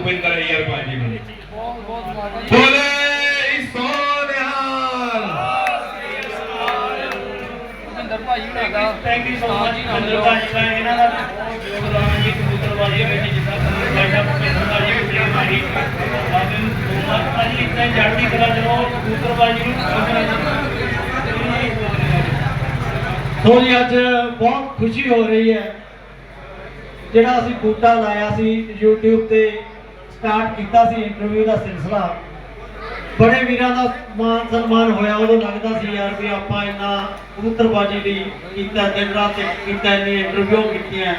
ਭੁਪਿੰਦਰ ਅਈਰ ਭਾਜੀ ਨੂੰ। ਬਹੁਤ ਬਹੁਤ ਮੁਬਾਰਕਾਂ ਜੀ। ਬੋਲੇ ਸੋਨਿਹਾਲ ਭੁਪਿੰਦਰ ਭਾਈ ਹੁਣਾਂ ਦਾ ਥੈਂਕ ਯੂ ਸੋ ਮਚ ਜੀ ਅੰਦਰ ਭਾਜੀ ਦਾ ਇਹਨਾਂ ਦਾ ਬਹੁਤ ਯੋਗਦਾਨ ਵਿੱਚ ਜਿੱਦਾਂ ਕਬੂਤਰ ਵਿੱਚ ਇਦਾਂ ਹੀ ਜੜਦੀ ਕਲਾ ਜਦੋਂ ਕਬੂਤਰਬਾਜ਼ੀ ਨੂੰ ਸਮਝਣਾ ਸੋ ਜੀ ਅੱਜ ਬਹੁਤ ਖੁਸ਼ੀ ਹੋ ਰਹੀ ਹੈ। ਜਿਹੜਾ ਅਸੀਂ ਬੂਟਾ ਲਾਇਆ ਸੀ YouTube ਤੇ ਸਟਾਰਟ ਕੀਤਾ ਸੀ ਇੰਟਰਵਿਊ ਦਾ ਸਿਲਸਿਲਾ। ਬੜੇ ਵੀਰਾਂ ਦਾ ਮਾਨ ਸਨਮਾਨ ਹੋਇਆ, ਉਦੋਂ ਲੱਗਦਾ ਸੀ ਯਾਰ ਵੀ ਆਪਾਂ ਇੰਨਾ ਕਬੂਤਰਬਾਜੀ ਲਈ ਕੀਤਾ, ਦਿਨ ਰਾਤ ਕੀਤਾ, ਇੰਨੀ ਇੰਟਰਵਿਊ ਕੀਤੀਆਂ।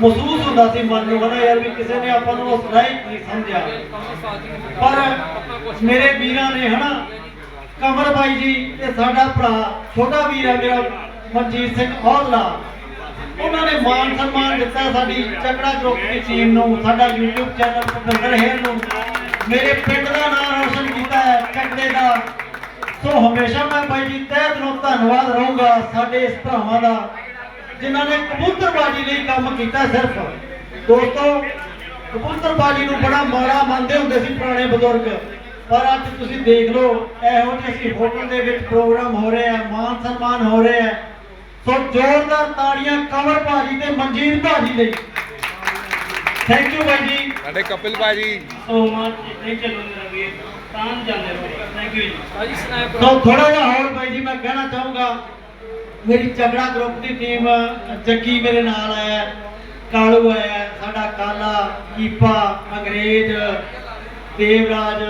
ਮਹਿਸੂਸ ਹੁੰਦਾ ਸੀ ਮਨ ਨੂੰ ਹਨਾ ਯਾਰ ਵੀ ਕਿਸੇ ਨੇ ਆਪਾਂ ਨੂੰ ਉਸ ਰਾਈਟ ਨਹੀਂ ਸਮਝਿਆ। ਪਰ ਮੇਰੇ ਵੀਰਾਂ ਨੇ ਹਨਾ ਕਮਰ ਬਾਈ ਜੀ ਤੇ ਸਾਡਾ ਭਰਾ, ਛੋਟਾ ਵੀਰ ਹੈ ਮੇਰਾ, ਮਨਜੀਤ ਸਿੰਘ ਔਜਲਾ ਉਹਨਾਂ ਨੇ ਮਾਨ ਸਨਮਾਨ ਦਿੱਤਾ ਸਾਡੀ ਚੱਕੜਾ ਗਰੁੱਪ ਦੀ ਟੀਮ ਨੂੰ, ਸਾਡਾ YouTube ਚੈਨਲ ਭੁਪਿੰਦਰ ਹੇਰ ਨੂੰ। ਮੇਰੇ ਪਿੰਡ ਦਾ ਨਾਮ ਰੋਸ਼ਨ ਕੀਤਾ ਹੈ ਚੱਕੜੇ ਦਾ ਸੋ ਹਮੇਸ਼ਾ ਮੈਂ ਬਾਈ ਜੀ ਤਹਿ ਦਿਲੋਂ ਧੰਨਵਾਦ ਰਹੂੰਗਾ ਸਾਡੇ ਇਸ ਭਰਾਵਾਂ ਦਾ, ਜਿਨ੍ਹਾਂ ਨੇ ਕਬੂਤਰਬਾਜੀ ਲਈ ਕੰਮ ਕੀਤਾ ਸਿਰਫ। ਦੋਸਤੋ, ਕਬੂਤਰਬਾਜੀ ਨੂੰ ਬੜਾ ਮਾੜਾ ਮੰਨਦੇ ਹੁੰਦੇ ਸੀ ਪੁਰਾਣੇ ਬਜ਼ੁਰਗ, ਪਰ ਅੱਜ ਤੁਸੀਂ ਦੇਖ ਲਓ, ਇਹੋ ਜਿਹੇ ਅਸੀਂ ਹੋਟਲ ਦੇ ਵਿੱਚ ਪ੍ਰੋਗਰਾਮ ਹੋ ਰਹੇ ਆ ਮਾਨ ਸਨਮਾਨ ਹੋ ਰਿਹਾ ਹੈ। ਸੋ ਜ਼ੋਰਦਾਰ ਤਾੜੀਆਂ ਕਮਰ ਭਾਜੀ ਤੇ ਮਨਜੀਤ ਭਾਜੀ ਲਈ। ਥੈਂਕ ਯੂ ਬਾਈ ਜੀ। ਸਾਡੇ ਕਪਿਲ ਭਾਜੀ। ਸੋ ਮਚ ਨਹੀਂ ਚੱਲੋ ਮੇਰਾ ਵੀਰ। ਤਾਂ ਜਾਂਦੇ ਰਹੋ। ਥੈਂਕ ਯੂ ਜੀ। ਭਾਜੀ ਸਨੈਪ ਸੋ ਥੋੜਾ ਜਿਹਾ ਹੋਰ ਬਾਈ ਜੀ ਮੈਂ ਕਹਿਣਾ ਚਾਹੂੰਗਾ ਮੇਰੀ ਚਗੜਾ ਗਰੁੱਪ ਦੀ ਟੀਮ ਜੱਗੀ ਮੇਰੇ ਨਾਲ ਆਇਆ ਕਾਲੂ ਆਇਆ ਸਾਡਾ ਕਾਲਾ ਕੀਪਾ ਅੰਗਰੇਜ਼ ਦੇਵਰਾਜ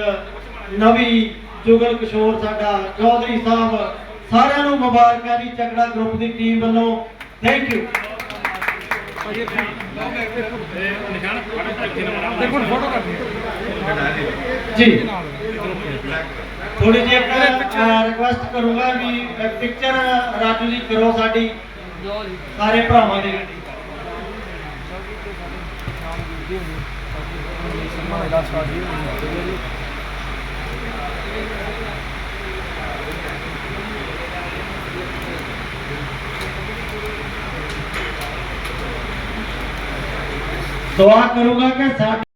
ਨਵੀ ਜੁਗਲ ਕਿਸ਼ੋਰ ਸਾਡਾ ਚੌਧਰੀ ਸਾਹਿਬ ਸਾਰਿਆਂ ਨੂੰ ਮੁਬਾਰਕਾਂ ਜੀ ਚਗੜਾ ਗਰੁੱਪ ਦੀ ਟੀਮ ਵੱਲੋਂ। ਥੈਂਕ ਯੂ ਜੀ। ਥੋੜੀ ਜਿਹੀ ਇੱਕ ਰਿਕੁਐਸਟ ਕਰੂੰਗਾ ਵੀ ਪਿਕਚਰ ਰਾਜੂ ਜੀ ਕਰੋ ਸਾਡੀ ਸਾਰੇ ਭਰਾਵਾਂ ਦੀ। ਸਨਮਾਨ ਦਾ ਸਟਾਰਟ ਦੁਆ ਕਰੂੰਗਾ ਕਿ ਸਾਡੇ